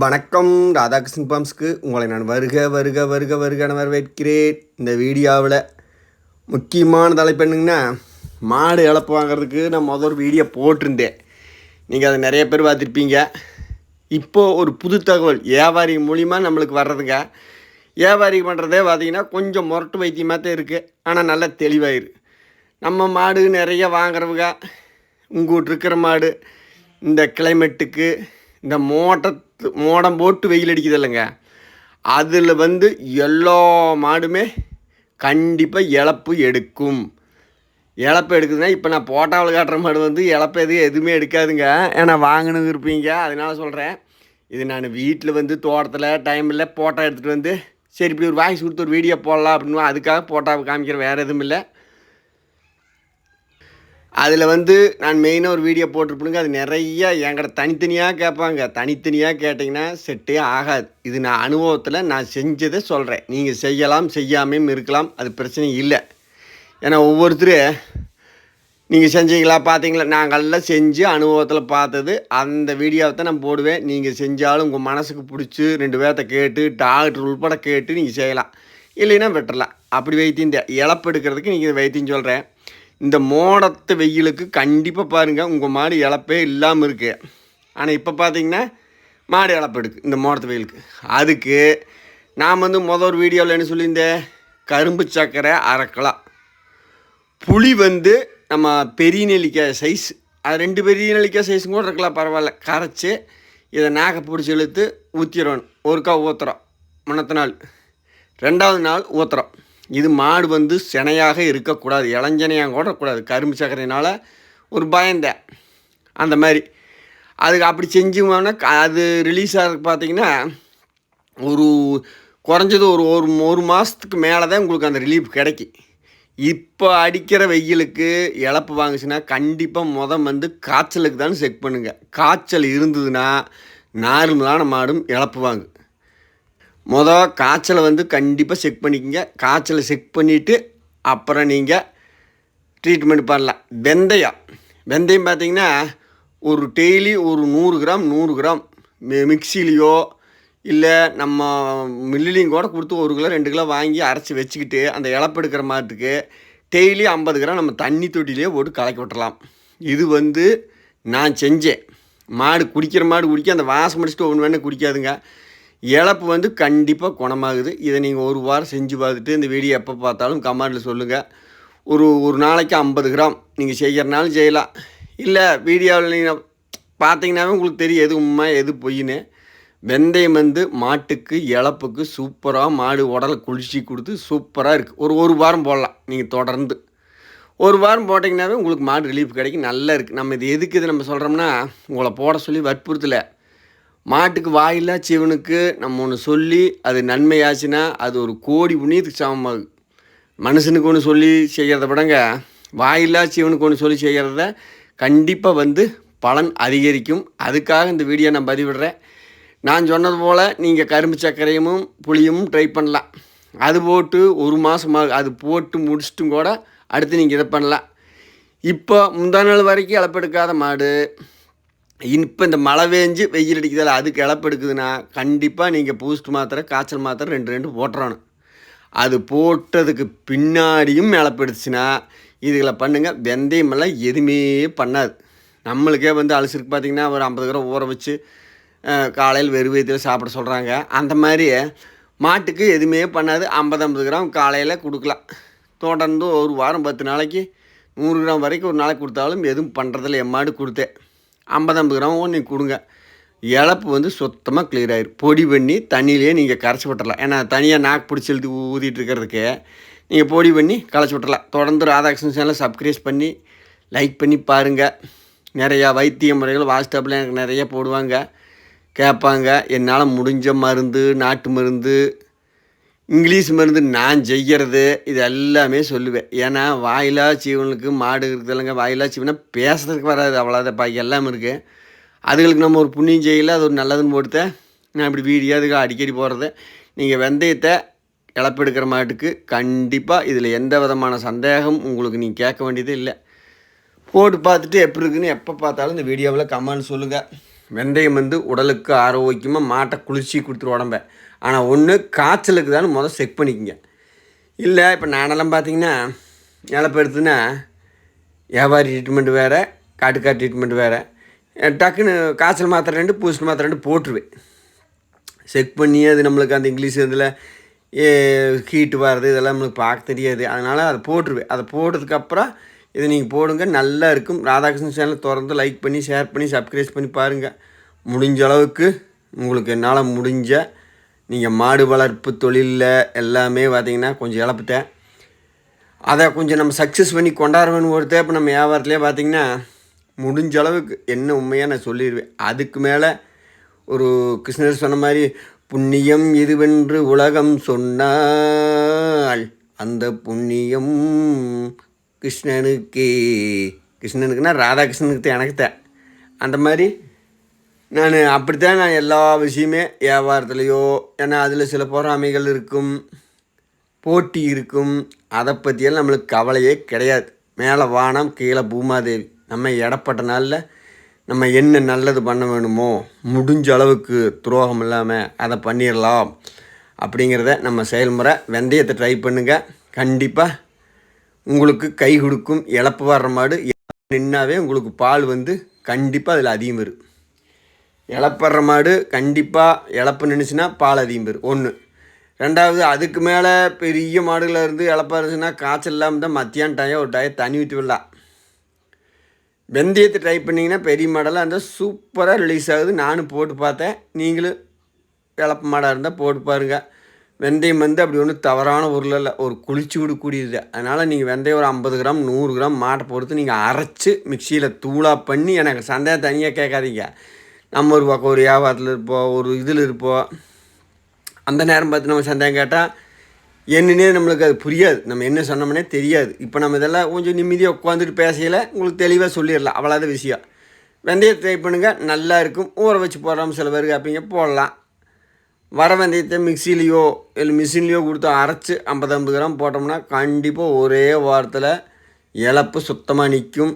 வணக்கம் ராதாகிருஷ்ணன் பம்ஸ்க்கு உங்களை நான் வருக வருக வருக வருக வரவேற்கிறேன். இந்த வீடியோவில் முக்கியமான தலைப்பு என்னங்கன்னா மாடு இழப்பு வாங்குறதுக்கு நான் முதல் ஒரு வீடியோ போட்டிருந்தேன். நீங்கள் அதை நிறைய பேர் பார்த்துருப்பீங்க. இப்போது ஒரு புது தகவல் வியாபாரி மூலிமா நம்மளுக்கு வர்றதுங்க. வியாபாரி பண்ணுறதே பார்த்தீங்கன்னா கொஞ்சம் முரட்டு வைத்தியமாக தான் இருக்குது ஆனால் நல்லா தெளிவாயிரு. நம்ம மாடு நிறைய வாங்குறவங்க உங்கூட்டு இருக்கிற மாடு இந்த கிளைமேட்டுக்கு இந்த மோட்டத்து மோடம் போட்டு வெயில் அடிக்குது இல்லைங்க. அதில் வந்து எல்லா மாடுமே கண்டிப்பாக இழப்பு எடுக்கும். இழப்பு எடுக்குதுன்னா இப்போ நான் போட்டாவில் காட்டுற மாடு வந்து இழப்பு எதுவும் எதுவுமே எடுக்காதுங்க. ஏன்னா வாங்கணும் இருப்பீங்க. அதனால சொல்கிறேன் இது நான் வீட்டில் வந்து தோட்டத்தில் டைமில் போட்டா எடுத்துகிட்டு வந்து சரி இப்படி ஒரு வாய்ஸ் கொடுத்து ஒரு வீடியோ போடலாம் அப்படின்னு அதுக்காக போட்டாவை காமிக்கிறேன் வேறு எதுவும் இல்லை. அதில் வந்து நான் மெயினாக ஒரு வீடியோ போட்டிருப்பேனுங்க. அது நிறைய என்கிட்ட தனித்தனியாக கேட்பாங்க. தனித்தனியாக கேட்டிங்கன்னா செட்டே ஆகாது. இது நான் அனுபவத்தில் நான் செஞ்சதை சொல்கிறேன் நீங்கள் செய்யலாம் செய்யாமையும் இருக்கலாம். அது பிரச்சனை இல்லை. ஏன்னா ஒவ்வொருத்தர் நீங்கள் செஞ்சீங்களா பார்த்தீங்களா நாங்கள்லாம் செஞ்சு அனுபவத்தில் பார்த்தது. அந்த வீடியோவை தான் நான் போடுவேன். நீங்கள் செஞ்சாலும் உங்கள் மனசுக்கு பிடிச்சி ரெண்டு பேர்த்த கேட்டு டாக்டர் உள்பட கேட்டு நீங்கள் செய்யலாம். இல்லைன்னா விட்டுறலாம். அப்படி வைத்தியம் இழப்பு எடுக்கிறதுக்கு நீங்கள் வைத்தியம் சொல்கிறேன் இந்த மோடத்து வெயிலுக்கு கண்டிப்பாக பாருங்கள் உங்கள் மாடு இழப்பே இல்லாமல் இருக்குது ஆனால் இப்போ பார்த்தீங்கன்னா மாடு இழப்பு எடுக்கு இந்த மோடத்து வெயிலுக்கு. அதுக்கு நான் வந்து மொதல் ஒரு வீடியோவில் என்ன சொல்லியிருந்தேன்? கரும்பு சர்க்கரை அரைக்கலாம். புளி வந்து நம்ம பெரிய நெல்லிக்காய் சைஸ் அது ரெண்டு பெரிய நெல்லிக்காய் சைஸும் கூட இருக்கலாம் பரவாயில்ல. கரைச்சி இதை நாக்கை பிடிச்சி இழுத்து ஊற்றிடணும் ஒருக்கா ஊற்றுறோம் முன்னத்த நாள். ரெண்டாவது நாள் ஊற்றுறோம் இது மாடு வந்து சினையாக இருக்கக்கூடாது இளஞ்சனையாக கூட கரும்பு சர்க்கரையினால் ஒரு பயந்தேன் அந்த மாதிரி. அதுக்கு அப்படி செஞ்சோம்னா அது ரிலீஸ் ஆகிறதுக்கு பார்த்தீங்கன்னா ஒரு குறைஞ்சது ஒரு ஒரு ஒரு மாதத்துக்கு மேலே தான் உங்களுக்கு அந்த ரிலீஃப் கிடைக்கும். இப்போ அடிக்கிற வெயிலுக்கு இழப்பு வாங்குச்சுன்னா கண்டிப்பாக மொதல் வந்து காய்ச்சலுக்கு தான் செக் பண்ணுங்கள் காய்ச்சல் இருந்ததுன்னா நார்மலான மாடும் இழப்பு வாங்கு மொதல் காய்ச்சலை வந்து கண்டிப்பாக செக் பண்ணிக்கோங்க. காய்ச்சலை செக் பண்ணிவிட்டு அப்புறம் நீங்கள் ட்ரீட்மெண்ட் பண்ணலாம். வெந்தயம். வெந்தயம் பார்த்தீங்கன்னா ஒரு டெய்லி ஒரு நூறு கிராம் நூறு கிராம். மி- மிக்சிலேயோ இல்லை நம்ம மில்லிலையும் கூட கொடுத்து ஒரு கிலோ ரெண்டு கிலோ வாங்கி அரைச்சி வச்சுக்கிட்டு அந்த இழப்பெடுக்கிற எடுக்கிற டெய்லி ஐம்பது கிராம் நம்ம தண்ணி தொட்டிலே போட்டு கலக்கி விட்டுறலாம். இது வந்து நான் செஞ்சேன். மாடு குடிக்கிற மாடு குடிக்க அந்த வாசம் முடிச்சுட்டு ஒன்று வேணால் குடிக்காதுங்க. இழப்பு வந்து கண்டிப்பாக குணமாகுது. இதை நீங்கள் ஒரு வாரம் செஞ்சு பார்த்துட்டு இந்த வீடியோ எப்போ பார்த்தாலும் கமெண்டில் சொல்லுங்கள் ஒரு ஒரு நாளைக்கு ஐம்பது கிராம் நீங்கள் செய்கிறனாலும் செய்யலாம். இல்லை வீடியோவில் நீங்கள் பார்த்தீங்கன்னாவே உங்களுக்கு தெரியும் எது உண்மை எது பொய்ன்னு. வெந்தயம் வந்து மாட்டுக்கு இழப்புக்கு சூப்பராக மாடு உடலை குளிர்ச்சி கொடுத்து சூப்பராக இருக்குது ஒரு ஒரு வாரம் போடலாம் நீங்கள் தொடர்ந்து. ஒரு வாரம் போட்டிங்கனாவே உங்களுக்கு மாடு ரிலீஃப் கிடைக்கும். நல்லா இருக்குது நம்ம இது எதுக்கு இது நம்ம சொல்கிறோம்னா உங்களை போட சொல்லி வற்புறுத்தலை. மாட்டுக்கு வாயில்லா சிவனுக்கு நம்ம ஒன்று சொல்லி அது நன்மையாச்சுன்னா அது ஒரு கோடி புண்ணியத்துக்கு சமமாகுது. மனுஷனுக்கு ஒன்று சொல்லி செய்கிறத விடங்க வாயில்லா சிவனுக்கு ஒன்று சொல்லி செய்கிறத கண்டிப்பாக வந்து பலன் அதிகரிக்கும். அதுக்காக இந்த வீடியோ நான் பதிவிடுறேன். நான் சொன்னது போல் நீங்கள் கரும்பு சர்க்கரையும் புளியும் ட்ரை பண்ணலாம். அது போட்டு ஒரு மாதமாக அது போட்டு முடிச்சிட்டும் கூட அடுத்து நீங்கள் இதை பண்ணலாம். இப்போ முந்தா நாள் வரைக்கும் இழப்பெடுக்காத மாடு இப்போ இந்த மழை வேஞ்சு வெயில் அடிக்குதால அதுக்கு கிளப்பெடுக்குதுன்னா கண்டிப்பாக நீங்கள் பூஸ்ட் மாத்திரை காய்ச்சல் மாத்திரை ரெண்டு ரெண்டு போட்டுறணும். அது போட்டதுக்கு பின்னாடியும் இழப்பு இதுகளை பண்ணுங்கள் வெந்தயமெல்லாம் எதுவுமே பண்ணாது. நம்மளுக்கே வந்து அலசிருக்கு பார்த்தீங்கன்னா ஒரு ஐம்பது கிராம் ஊற வச்சு காலையில் வெறும் சாப்பிட சொல்கிறாங்க அந்த மாதிரி மாட்டுக்கு எதுவுமே பண்ணாது. ஐம்பது ஐம்பது கிராம் காலையில் கொடுக்கலாம். தொடர்ந்து ஒரு வாரம் பத்து நாளைக்கு நூறு கிராம் வரைக்கும் ஒரு நாளைக்கு கொடுத்தாலும் எதுவும் பண்ணுறதில்ல என் மாடு கொடுத்தேன். ஐம்பது ஐம்பது கிராமும் நீங்கள் கொடுங்க. இழப்பு வந்து சுத்தமாக கிளியர் ஆயிரும் பொடி பண்ணி தண்ணியிலேயே நீங்கள் கரைச்சி விட்டுறலாம். ஏன்னா தனியாக நாக்கு பிடிச்சி எழுதி ஊதிட்டு இருக்கிறதுக்கு நீங்கள் பொடி பண்ணி களைச்சி விட்டுறலாம். தொடர்ந்து ராதாகிருஷ்ணன் சேனலை சப்ஸ்கிரைஸ் பண்ணி லைக் பண்ணி பாருங்கள் நிறையா வைத்திய முறைகள் வாட்ஸ்அப்பில் எனக்கு நிறைய போடுவாங்க. கேட்பாங்க. என்னால் முடிஞ்ச மருந்து நாட்டு மருந்து இங்கிலீஷ் மருந்து நான் செய்கிறது இது எல்லாமே சொல்லுவேன். ஏன்னா வாயிலா ஜீவனுக்கு மாடு இருக்குதுல்லங்க வாயிலா ஜீவனை பேசுறதுக்கு வராது அவ்வளோதான் பாக்கி எல்லாம் இருக்குது அதுகளுக்கு நம்ம ஒரு புண்ணியம் செய்யல அது ஒரு நல்லதுன்னு போட்டு நான் இப்படி வீடியோ அதுக்கு அடிக்கடி போகிறது நீங்கள் வெந்தயத்தை இழப்பெடுக்கிற மாட்டுக்கு கண்டிப்பாக இதில் எந்த விதமான சந்தேகம் உங்களுக்கு நீங்கள் கேட்க வேண்டியதே இல்லை. போட்டு பார்த்துட்டு எப்படி இருக்குன்னு எப்போ பார்த்தாலும் இந்த வீடியோவில் கமெண்ட் சொல்லுங்கள் வெந்தயம் வந்து உடலுக்கு ஆரோக்கியமாக மாட்டை குளிர்ச்சி கொடுத்துரு உடம்ப. ஆனால் ஒன்று காய்ச்சலுக்கு தான் முதல் செக் பண்ணிக்கங்க. இல்லை இப்போ நானெல்லாம் பார்த்தீங்கன்னா இழப்பு வியாபாரி ட்ரீட்மெண்ட் வேறு காட்டுக்கார் ட்ரீட்மெண்ட் வேறு. டக்குன்னு காய்ச்சல் மாத்திரை ரெண்டு பூஸ்ட் மாத்திரை ரெண்டு போட்டுருவேன். செக் பண்ணி அது நம்மளுக்கு அந்த இங்கிலீஷ் இதில் ஹீட்டு வர்றது இதெல்லாம் நம்மளுக்கு பார்க்க தெரியாது. அதனால் அதை போட்டுருவேன். அதை போட்டதுக்கப்புறம் இதை நீங்கள் போடுங்க. நல்லா இருக்கும். ராதாகிருஷ்ணன் சேனல் திறந்து லைக் பண்ணி ஷேர் பண்ணி சப்ஸ்கிரைப் பண்ணி பாருங்கள் முடிஞ்ச அளவுக்கு உங்களுக்கு என்னால் முடிஞ்ச நீங்கள் மாடு வளர்ப்பு தொழிலில் எல்லாமே பார்த்தீங்கன்னா கொஞ்சம் இழப்புட்டேன். அதை கொஞ்சம் நம்ம சக்ஸஸ் பண்ணி கொண்டாடுவேன்னு ஒருத்தர் இப்போ நம்ம வியாபாரத்துலேயே பார்த்திங்கன்னா முடிஞ்ச அளவுக்கு என்ன உண்மையாக நான் சொல்லிடுவேன் அதுக்கு மேலே ஒரு கிருஷ்ணர் சொன்ன மாதிரி புண்ணியம் இதுவென்று உலகம் சொன்னால் அந்த புண்ணியம் கிருஷ்ணனுக்கே. கிருஷ்ணனுக்குன்னா ராதாகிருஷ்ணனுக்கு தான் எனக்கு தான் அந்த மாதிரி நான் அப்படித்தான் நான் எல்லா விஷயமே வியாபாரத்துலேயோ ஏன்னா அதில் சில பொறாமைகள் இருக்கும் போட்டி இருக்கும். அதை பற்றியெல்லாம் நம்மளுக்கு கவலையே கிடையாது. மேலே வானம் கீழே பூமாதேவி. நம்ம இடப்பட்ட நாளில் நம்ம என்ன நல்லது பண்ண வேணுமோ முடிஞ்ச அளவுக்கு துரோகம் இல்லாமல் அதை பண்ணிடலாம் அப்படிங்கிறத நம்ம செயல்முறை வெந்தயத்தை ட்ரை பண்ணுங்கள் கண்டிப்பாக உங்களுக்கு கை கொடுக்கும் இழப்பு வர்ற மாடு நின்னாவே உங்களுக்கு பால் வந்து கண்டிப்பாக அதில் அதிகம் வரும். இழப்படுற மாடு கண்டிப்பாக இழப்பு நின்றுச்சுன்னா பால் அதிகம் பெறும் ஒன்று ரெண்டாவது அதுக்கு மேலே பெரிய மாடுகளாக இருந்து இழப்பா இருந்துச்சுன்னா காய்ச்சல் இல்லாமல் தான் மத்தியானம் டயம் ஒரு டயம் தண்ணி ஊற்றி விடலாம். வெந்தயத்தை ட்ரை பண்ணிங்கன்னா பெரிய மாடெல்லாம் இருந்தால் சூப்பராக ரிலீஸ் ஆகுது. நானும் போட்டு பார்த்தேன். நீங்களும் இழப்பு மாடாக இருந்தால் போட்டு பாருங்கள் வெந்தயம் வந்து அப்படி ஒன்றும் தவறான பொருள் இல்லை ஒரு குளிச்சு விடக்கூடியது அதனால் நீங்கள் வெந்தயம் ஒரு ஐம்பது கிராம் நூறு கிராம் மாட்டை பொறுத்து நீங்கள் அரைச்சி மிக்சியில் தூளாக பண்ணி எனக்கு சந்தேகம் தனியாக கேட்காதீங்க. நம்ம ஒரு பக்கம் ஒரு வியாபாரத்தில் இருப்போம் ஒரு இதில் இருப்போம் அந்த நேரம் பார்த்து நம்ம சந்தேகம் கேட்டால் என்னன்னே நம்மளுக்கு அது புரியாது. நம்ம என்ன சொன்னோம்னே தெரியாது. இப்போ நம்ம இதெல்லாம் கொஞ்சம் நிம்மதியாக உட்காந்துட்டு பேசையில் உங்களுக்கு தெளிவாக சொல்லிடலாம். அவ்வளோதான் விஷயம். வெந்தயத்தை ட்ரை பண்ணுங்கள் நல்லா இருக்கும். ஊற வச்சு போடுறோம் சில பேருக்கு. அப்படிங்க போடலாம். வர வெந்தயத்தை மிக்சிலேயோ இல்லை மிஷின்லேயோ கொடுத்து அரைச்சி ஐம்பது ஐம்பது கிராம் போட்டோம்னா கண்டிப்பாக ஒரே வாரத்தில் இழப்பு சுத்தமாக நிற்கும்.